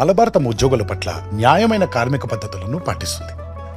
మలబార్ తమ ఉద్యోగుల పట్ల న్యాయమైన కార్మిక పద్ధతులను పాటిస్తుంది.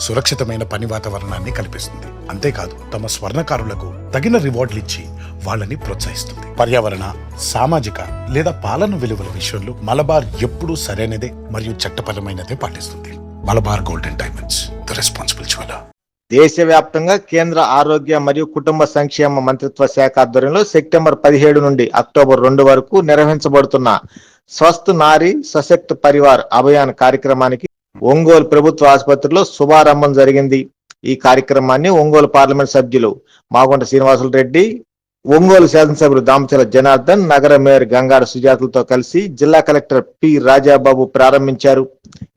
సురక్షితమైన పని వాతావరణాన్ని కల్పిస్తుంది. అంతేకాదు తమ స్వర్ణకారులకు తగిన రివార్డులు ఇచ్చి వాళ్ళని ప్రోత్సహిస్తుంది. పర్యావరణ సామాజిక లేదా పాలన విలువల విషయంలో మలబార్ ఎప్పుడూ సరైనదే మరియు చట్టపరమైనదే పాటిస్తుంది. Malabar golden diamonds the responsible jeweller. దేశవ్యాప్తంగా కేంద్ర ఆరోగ్య మరియు కుటుంబ సంక్షేమ మంత్రిత్వ శాఖ ఆధ్వర్యంలో సెప్టెంబర్ పదిహేడు నుండి అక్టోబర్ రెండు వరకు నిర్వహించబడుతున్న స్వస్థ్ నారీ సశక్త పరివార్ అభియాన్ కార్యక్రమానికి ఒంగోలు ప్రభుత్వ ఆసుపత్రిలో శుభారంభం జరిగింది. ఈ కార్యక్రమాన్ని ఒంగోలు పార్లమెంట్ సభ్యులు మాగుంట శ్రీనివాసులు రెడ్డి ఒంగోలు శాసనసభ్యులు దామచల జనార్దన్ నగర మేయర్ గంగాడ సుజాతలతో కలిసి జిల్లా కలెక్టర్ పి రాజాబాబు ప్రారంభించారు.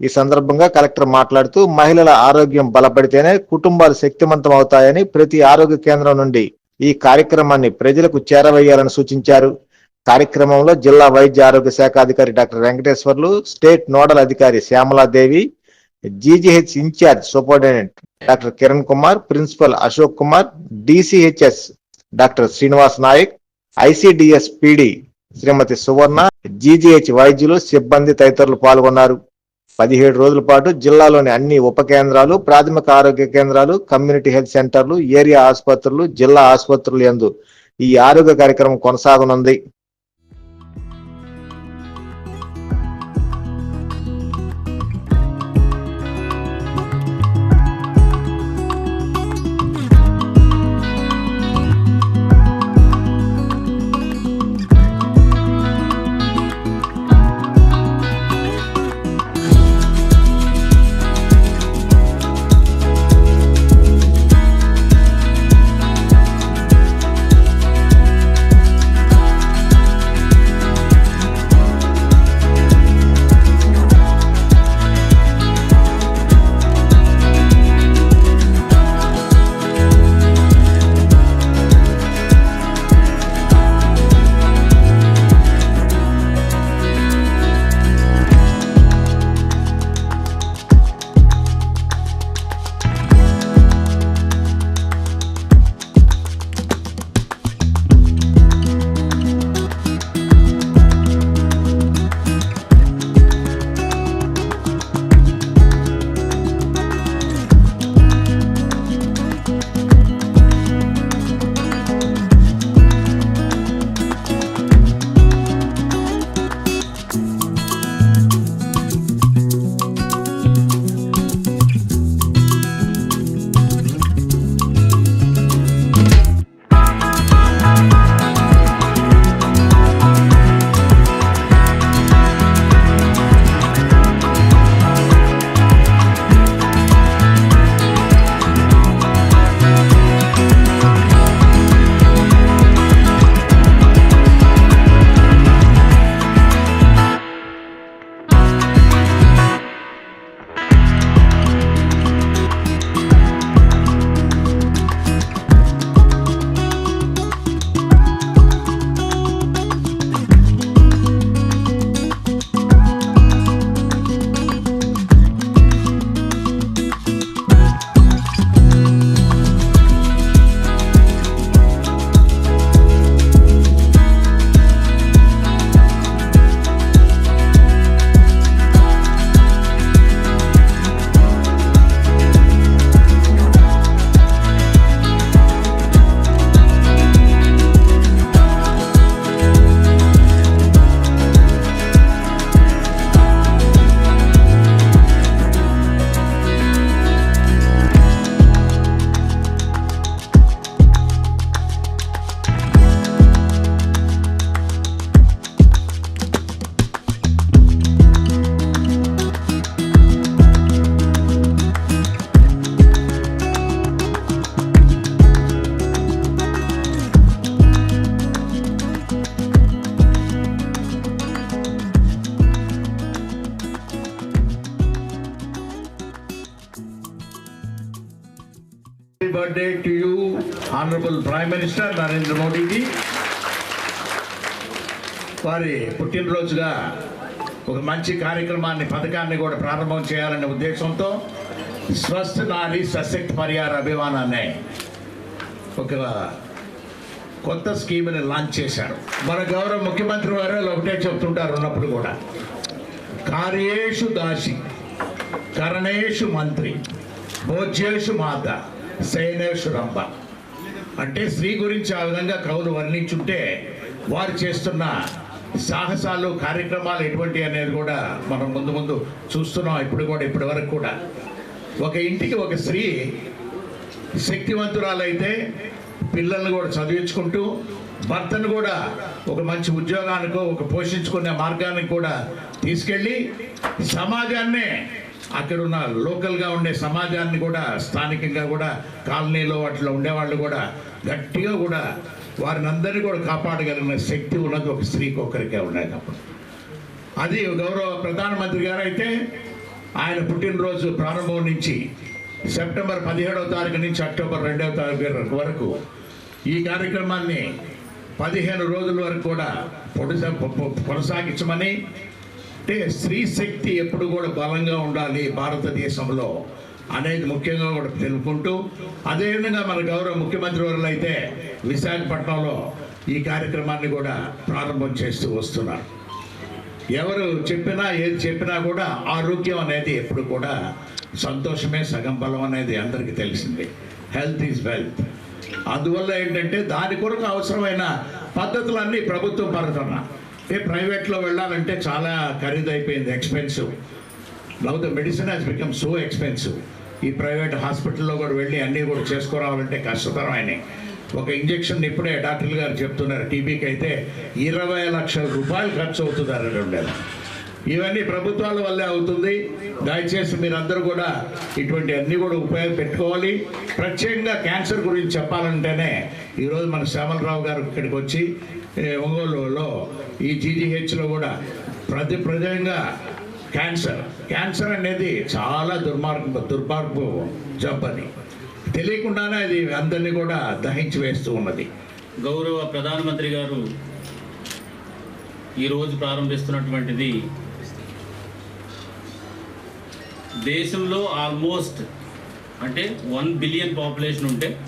ఈ సందర్భంగా కలెక్టర్ మాట్లాడుతూ మహిళల ఆరోగ్యం బలపడితేనే కుటుంబాలు శక్తివంతం అవుతాయని ప్రతి ఆరోగ్య కేంద్రం నుండి ఈ కార్యక్రమాన్ని ప్రజలకు చేరవేయాలని సూచించారు. కార్యక్రమంలో జిల్లా వైద్య ఆరోగ్య శాఖ అధికారి డాక్టర్ వెంకటేశ్వర్లు స్టేట్ నోడల్ అధికారి Shyamaladevi GGH in-charge superintendent doctor Kiran Kumar principal Ashok Kumar DCHS doctor Srinivas Nayak ICDS PD Shrimati Suvarna GGH వైద్యులు సిబ్బంది తదితరులు పాల్గొన్నారు. పదిహేడు రోజుల పాటు జిల్లాలోని అన్ని ఉప కేంద్రాలు ప్రాథమిక ఆరోగ్య కేంద్రాలు కమ్యూనిటీ హెల్త్ సెంటర్లు ఏరియా ఆసుపత్రులు జిల్లా ఆసుపత్రులు ఎందు ఈ ఆరోగ్య కార్యక్రమం కొనసాగనుంది. Birthday to you, Honorable Prime Minister Narendra Modi ji. వారి పుట్టినరోజుగా ఒక మంచి కార్యక్రమాన్ని పథకాన్ని కూడా ప్రారంభం చేయాలనే ఉద్దేశంతో స్వస్థ నారీ సశక్తి పరిహార అభిమానాన్ని ఒక కొత్త స్కీమ్ని లాంచ్ చేశారు మన గౌరవ ముఖ్యమంత్రి వారు ఒకటే చెప్తుంటారు ఉన్నప్పుడు కూడా కార్యేషు దాసి కరణేషు మంత్రి భోజ్యేషు మాత శయనేషు రంభ అంటే స్త్రీ గురించి ఆ విధంగా కవులు వర్ణించుంటే వారు చేస్తున్న సాహసాలు కార్యక్రమాలు ఎటువంటి అనేది కూడా మనం ముందు ముందు చూస్తున్నాం ఇప్పుడు కూడా ఇప్పటి వరకు కూడా. ఒక ఇంటికి ఒక స్త్రీ శక్తివంతురాలైతే పిల్లల్ని కూడా చదివించుకుంటూ భర్తను కూడా ఒక మంచి ఉద్యోగానికో ఒక పోషించుకునే మార్గానికి కూడా తీసుకెళ్ళి సమాజాన్నే అక్కడ ఉన్న లోకల్గా ఉండే సమాజాన్ని కూడా స్థానికంగా కూడా కాలనీలో వాటిలో ఉండేవాళ్ళు కూడా గట్టిగా కూడా వారిని అందరినీ కూడా కాపాడగలిగిన శక్తి ఉన్నది ఒక స్త్రీకి ఒక్కరికే ఉండేది అప్పుడు. అది గౌరవ ప్రధానమంత్రి గారు అయితే ఆయన పుట్టినరోజు ప్రారంభం నుంచి సెప్టెంబర్ పదిహేడవ తారీఖు నుంచి అక్టోబర్ రెండవ తారీఖు వరకు ఈ కార్యక్రమాన్ని పదిహేను రోజుల వరకు కూడా పొడిస కొనసాగించమని అంటే స్త్రీ శక్తి ఎప్పుడు కూడా బలంగా ఉండాలి భారతదేశంలో అనేది ముఖ్యంగా కూడా తెలుపుకుంటూ అదేవిధంగా మన గౌరవ ముఖ్యమంత్రి వారు అయితే విశాఖపట్నంలో ఈ కార్యక్రమాన్ని కూడా ప్రారంభం చేస్తూ వస్తున్నారు. ఎవరు చెప్పినా ఏది చెప్పినా కూడా ఆరోగ్యం అనేది ఎప్పుడు కూడా సంతోషమే సగం బలం అనేది అందరికీ తెలిసింది. హెల్త్ ఈజ్ వెల్త్ అందువల్ల ఏంటంటే దాని కొరకు అవసరమైన పద్ధతులన్నీ ప్రభుత్వం పడుతున్నా ఏ ప్రైవేట్లో వెళ్ళాలంటే చాలా ఖరీదైపోయింది expensive now the medicine has become so expensive ఈ ప్రైవేట్ హాస్పిటల్లో కూడా వెళ్ళి అన్నీ కూడా చేసుకురావాలంటే కష్టతరమైన ఒక ఇంజెక్షన్ ఇప్పుడే డాక్టర్లు గారు చెప్తున్నారు టీబీకి అయితే ఇరవై లక్షల రూపాయలు ఖర్చు అవుతుందని రెండేళ్ళు ఇవన్నీ ప్రభుత్వాల వల్లే అవుతుంది. దయచేసి మీరందరూ కూడా ఇటువంటి అన్నీ కూడా ఉపయోగ పెట్టుకోవాలి. ప్రత్యేకంగా క్యాన్సర్ గురించి చెప్పాలంటేనే ఈరోజు మన శ్యామలరావు గారు ఇక్కడికి వచ్చి ఒంగోలులో ఈ జీజీహెచ్లో కూడా ప్రతి ప్రజంగా క్యాన్సర్. క్యాన్సర్ అనేది చాలా దుర్మార్గం దుర్మార్గపు జబ్బు తెలియకుండానే అది అందరినీ కూడా దహించి వేస్తూ ఉన్నది. గౌరవ ప్రధానమంత్రి గారు ఈరోజు ప్రారంభిస్తున్నటువంటిది దేశంలో ఆల్మోస్ట్ అంటే వన్ బిలియన్ పాపులేషన్ ఉంటే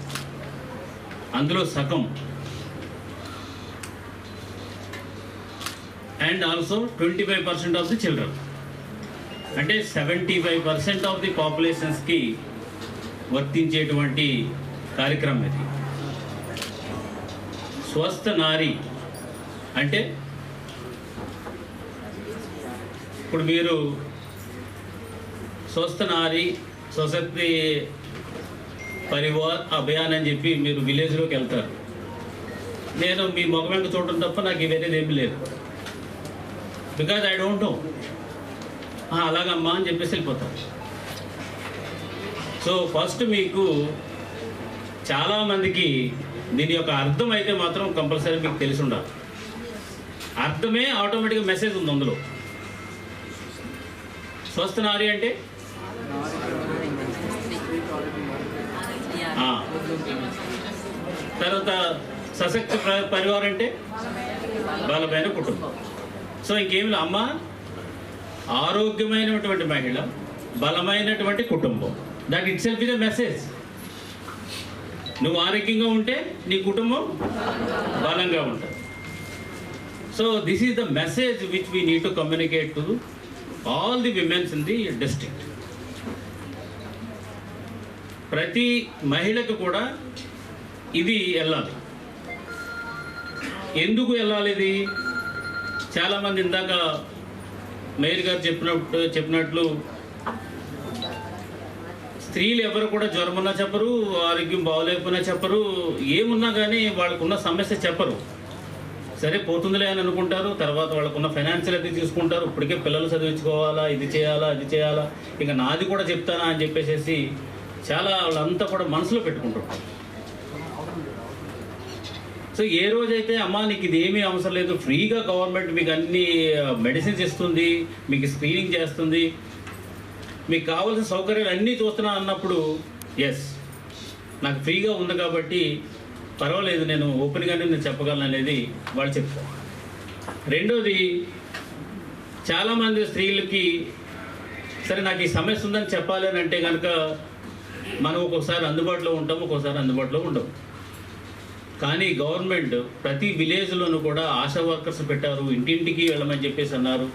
అందులో సగం and also twenty five percent of the children అంటే seventy five percent of the పాపులేషన్స్కి వర్తించేటువంటి కార్యక్రమం ఇది. స్వస్థ నారి అంటే ఇప్పుడు మీరు స్వస్థ నారి స్వశక్తి పరివార్ అభియాన్ అని చెప్పి మీరు విలేజ్లోకి వెళ్తారు. నేను మీ మొగ చూడటం తప్ప నాకు వేరేది ఏమీ లేదు. బికాజ్ ఐ డోంట్ నో అలాగమ్మా అని చెప్పేసి వెళ్ళిపోతాను సో ఫస్ట్ మీకు చాలామందికి దీని యొక్క అర్థం అయితే మాత్రం కంపల్సరీ మీకు తెలిసి ఉండాలి. అర్థమే ఆటోమేటిక్గా మెసేజ్ ఉంది అందులో. స్వస్థ నారి అంటే? తర్వాత సశక్తి పరివారం అంటే? బలమైన కుటుంబం. సో ఇంకేమి లే, అమ్మ? ఆరోగ్యమైనటువంటి మహిళ బలమైనటువంటి కుటుంబం. That itself is a message నువ్వు ఆరోగ్యంగా ఉంటే నీ కుటుంబం బలంగా ఉంటుంది. So this is the message which we need to communicate to all the womens in the district ప్రతి మహిళకు కూడా ఇది వెళ్ళాలి. ఎందుకు వెళ్ళాలి ఇది? చాలామంది ఇందాక మేయర్ గారు చెప్పినట్టు చెప్పినట్లు స్త్రీలు ఎవరు కూడా జ్వరమున్నా చెప్పరు ఆరోగ్యం బాగోలేకపోయినా చెప్పరు ఏమున్నా కానీ వాళ్ళకున్న సమస్య చెప్పరు. సరే పోతుందిలే అని అనుకుంటారు తర్వాత వాళ్ళకున్న ఫైనాన్షియల్ అది తీసుకుంటారు ఇప్పటికే పిల్లలు చదివించుకోవాలా ఇది చేయాలా అది చేయాలా ఇంకా నాది కూడా చెప్తానా అని చెప్పేసి చాలా వాళ్ళంతా కూడా మనసులో పెట్టుకుంటారు సో ఏ రోజైతే అమ్మ నీకు ఇది ఏమీ అవసరం లేదు ఫ్రీగా గవర్నమెంట్ మీకు అన్ని మెడిసిన్స్ ఇస్తుంది మీకు స్క్రీనింగ్ చేస్తుంది మీకు కావాల్సిన సౌకర్యాలు అన్నీ చూస్తున్నా అన్నప్పుడు ఎస్ నాకు ఫ్రీగా ఉంది కాబట్టి పర్వాలేదు నేను ఓపెన్గానే నేను చెప్పగలను అనేది వాళ్ళు చెప్తారు. రెండోది చాలామంది స్త్రీలకి సరే నాకు ఈ సమస్య ఉందని చెప్పాలి అని అంటే కనుక మనం ఒక్కోసారి అందుబాటులో ఉంటాం ఒక్కోసారి అందుబాటులో ఉండవు కానీ గవర్నమెంట్ ప్రతి విలేజ్లోనూ కూడా ఆశా వర్కర్స్ పెట్టారు ఇంటింటికి వెళ్ళమని చెప్పేసి అన్నారు.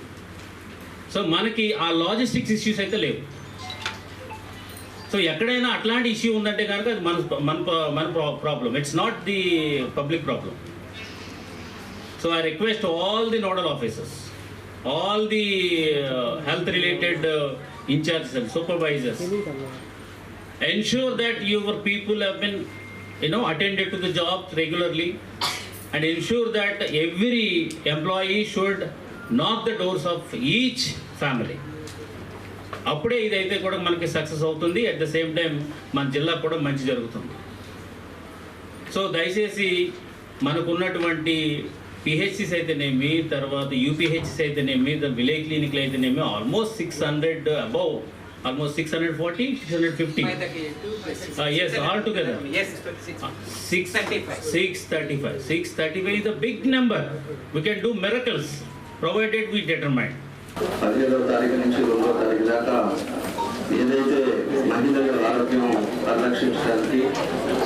సో మనకి ఆ లాజిస్టిక్స్ ఇష్యూస్ అయితే లేవు. సో ఎక్కడైనా అట్లాంటి ఇష్యూ ఉందంటే కనుక అది మన మన మన problem it's not the public problem so I request all the nodal officers all the health related in charges and supervisors ensure that your people have been you know attended to the job regularly and ensure that every employee should knock the doors of each family. అప్పుడే ఇదైతే కూడా మనకి success అవుతుంది. At the same time మన జిల్లా కూడా మంచి జరుగుతుంది. సో దయచేసి మనకున్నటువంటి పిహెచ్సిస్ అయితేనేమి తర్వాత యూపీహెచ్సిస్ అయితేనేమి ద విలేజ్ క్లినిక్లు అయితేనేమి almost six hundred above almost six hundred forty six hundred fifty Uh, yes, all together. Yes, six. Six 35. Six thirty-five. Six thirty-five is a big number. We can do miracles, provided we determine. పదిహేడవ తారీఖు నుంచి రెండవ తారీఖు దాకా ఏదైతే మహిళల ఆరోగ్యం పరిరక్షించడానికి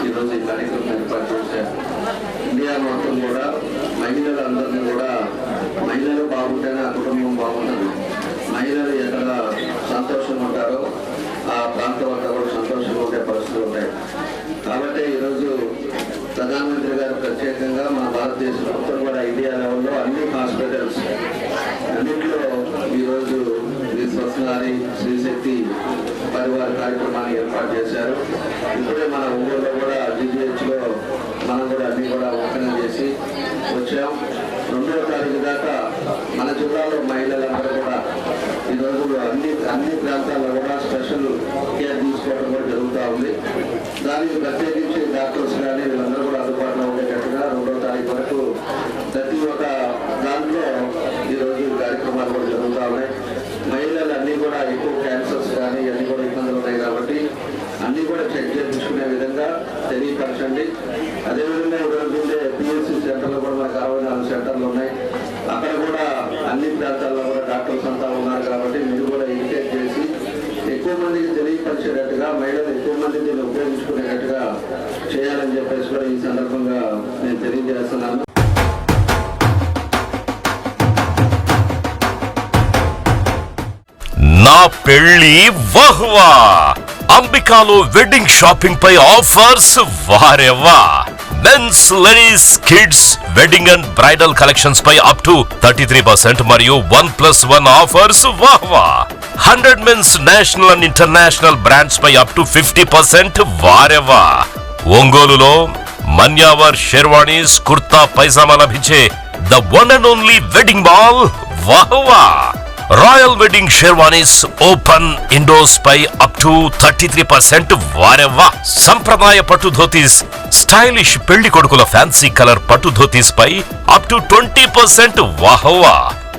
ఈరోజు ఈ కార్యక్రమం ఏర్పాటు చేశారు ఇండియా మొత్తం కూడా మహిళలందరినీ కూడా మహిళలు బాగుంటేనే ఆ కుటుంబం బాగుంటుంది మహిళలు ఎక్కడ సంతోషంగా ఉంటారో ఆ ప్రాంతం అంతా కూడా సంతోషంగా ఉండే పరిస్థితులు ఉంటాయి కాబట్టి ఈరోజు ప్రధానమంత్రి గారు ప్రత్యేకంగా మన భారతదేశం మొత్తం కూడా ఇండియా లెవెల్లో అన్ని హాస్పిటల్స్ అన్నింటిలో ఈరోజు ఈ స్వచ్ఛనారి శ్రీశక్తి పరివార కార్యక్రమాన్ని ఏర్పాటు చేశారు. ఇప్పుడే మన ఊళ్ళో కూడా GGH లో మనం కూడా అన్ని కూడా ఓపెన్ చేసి వచ్చాం. రెండవ తారీఖు దాకా మన జిల్లాలో మహిళలందరూ కూడా ఈ అన్ని అన్ని ప్రాంతాల్లో కూడా స్పెషల్ కేర్ తీసుకోవడం కూడా జరుగుతూ ఉంది. దానికి ప్రత్యేకించి డాక్టర్స్ కానీ వీళ్ళందరూ కూడా అందుబాటులో ఉండేటట్టుగా రెండవ తారీఖు వరకు ప్రతి ఒక్క దాంట్లో ఈరోజు ఈ కార్యక్రమాలు కూడా జరుగుతూ ఉన్నాయి మహిళలు అన్నీ కూడా ఎక్కువ క్యాన్సర్స్ కానీ ఇవన్నీ కూడా ఇబ్బందులు ఉన్నాయి కాబట్టి అన్నీ కూడా చెక్ చేయించుకునే విధంగా తెలియపరచండి అదేవిధంగా ఈరోజు ఉండే పిఎస్సి సెంటర్లు కూడా మనకు అరవై నాలుగు సెంటర్లు ఉన్నాయి అక్కడ కూడా అన్ని ప్రాంతాల్లో కూడా డాక్టర్స్ అంతా ఉన్నారు కాబట్టి మీరు కూడా ఇండికేట్ చేసి ఎక్కువ మందికి తెలియపరిచేటట్టుగా మహిళలు ఎక్కువ మంది దీన్ని ఉపయోగించుకునేటట్టుగా చేయాలని చెప్పేసి కూడా ఈ సందర్భంగా నేను తెలియజేస్తున్నాను. నా పెళ్ళి వహ్వా. అంబికాలో వెడ్డింగ్ షాపింగ్ పై offers వారెవ్వా. Men's ladies kids wedding and bridal collections pi up to thirty three percent మరియు one plus one offers వాహ్వా. Hundred men's national and international brands pi up to fifty percent వారెవా ఒంగోలులో మన్యావర్ షెర్వాణీస్ కుర్తా పైజామా లభించే the one and only wedding mall వాహ్వా. Royal wedding sherwanis open ఇండోస్ పై up to thirty three percent వారెవ్వా. సంప్రదాయ పట్టు dhotis stylish పెళ్ళి కొడుకుల fancy colour పట్టు ధోతీస్ పై అప్ టు ట్వంటీ పర్సెంట్ వాహవ్వా